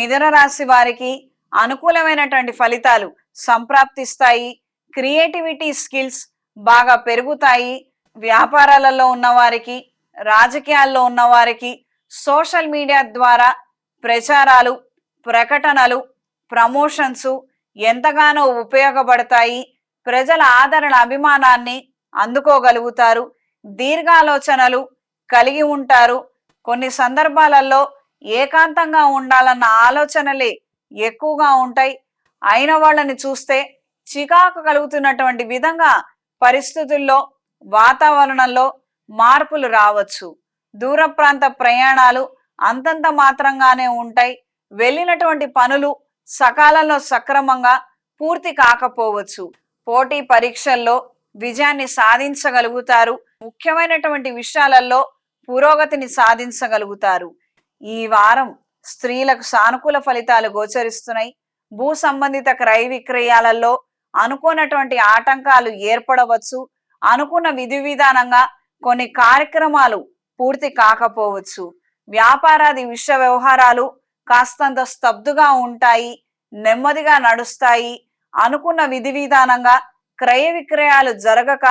మిథున రాశి వారికి అనుకూలమైనటువంటి ఫలితాలు సంప్రాప్తిస్తాయి. క్రియేటివిటీ స్కిల్స్ బాగా పెరుగుతాయి. వ్యాపారాలలో ఉన్నవారికి రాజకీయాల్లో ఉన్నవారికి సోషల్ మీడియా ద్వారా ప్రచారాలు ప్రకటనలు ప్రమోషన్స్ ఎంతగానో ఉపయోగపడతాయి. ప్రజల ఆదరణ అభిమానాన్ని అందుకోగలుగుతారు. దీర్ఘాలోచనలు కలిగి ఉంటారు. కొన్ని సందర్భాలలో ఏకాంతంగా ఉండాలన్న ఆలోచనలే ఎక్కువగా ఉంటాయి. అయిన వాళ్ళని చూస్తే చికాకు కలుగుతున్నటువంటి విధంగా పరిస్థితుల్లో వాతావరణంలో మార్పులు రావచ్చు. దూర ప్రాంత ప్రయాణాలు అంతంత మాత్రంగానే ఉంటాయి. వెళ్ళినటువంటి పనులు సకాలంలో సక్రమంగా పూర్తి కాకపోవచ్చు. పోటీ పరీక్షల్లో విజయాన్ని సాధించగలుగుతారు. ముఖ్యమైనటువంటి విషయాలలో పురోగతిని సాధించగలుగుతారు. ఈ వారం స్త్రీలకు సానుకూల ఫలితాలు గోచరిస్తున్నాయి. భూ సంబంధిత క్రయ విక్రయాలలో అనుకున్నటువంటి ఆటంకాలు ఏర్పడవచ్చు. అనుకున్న విధి విధానంగా కొన్ని కార్యక్రమాలు పూర్తి కాకపోవచ్చు. వ్యాపారాది విషయ వ్యవహారాలు కాస్తంత స్తబ్దుగా ఉంటాయి నెమ్మదిగా నడుస్తాయి. అనుకున్న విధి విధానంగా క్రయ విక్రయాలు జరగక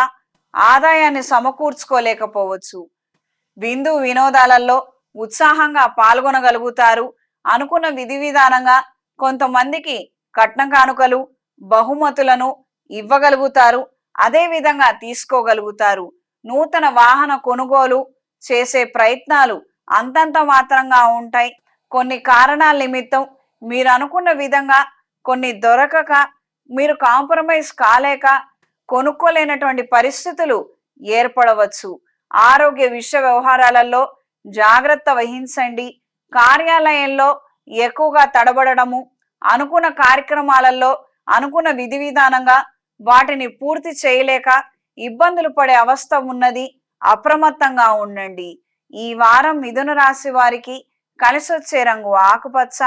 ఆదాయాన్ని సమకూర్చుకోలేకపోవచ్చు. విందు వినోదాలలో ఉత్సాహంగా పాల్గొనగలుగుతారు. అనుకున్న విధి విధానంగా కొంతమందికి కట్న కానుకలు బహుమతులను ఇవ్వగలుగుతారు. అదేవిధంగా తీసుకోగలుగుతారు. నూతన వాహన కొనుగోలు చేసే ప్రయత్నాలు అంతంత మాత్రంగా ఉంటాయి. కొన్ని కారణాల నిమిత్తం మీరు అనుకున్న విధంగా కొన్ని దొరకక మీరు కాంప్రమైజ్ కాలేక కొనుక్కోలేనటువంటి పరిస్థితులు ఏర్పడవచ్చు. ఆరోగ్య విషయ వ్యవహారాలలో జాగ్రత్త వహించండి. కార్యాలయంలో ఎక్కువగా తడబడము అనుకున్న కార్యక్రమాలలో అనుకున్న విధి విధానంగా వాటిని పూర్తి చేయలేక ఇబ్బందులు పడే అవస్థ ఉన్నది అప్రమత్తంగా ఉండండి. ఈ వారం మిథున రాశి వారికి కలిసొచ్చే రంగు ఆకుపచ్చ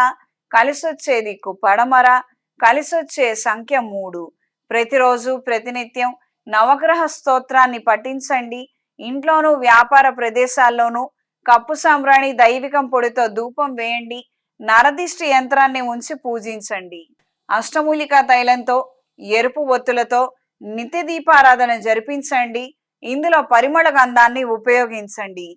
కలిసొచ్చే దిక్కు పడమర కలిసొచ్చే సంఖ్య మూడు. ప్రతిరోజు ప్రతినిత్యం నవగ్రహ స్తోత్రాన్ని పఠించండి. ఇంట్లోనూ వ్యాపార ప్రదేశాల్లోనూ కప్పు సాంబ్రాణి దైవికం పొడితో ధూపం వేయండి. నరదిష్టి యంత్రాన్ని ఉంచి పూజించండి. అష్టమూలికా తైలంతో ఎరుపు ఒత్తులతో నిత్య దీపారాధన జరిపించండి. ఇందులో పరిమళ గంధాన్ని ఉపయోగించండి.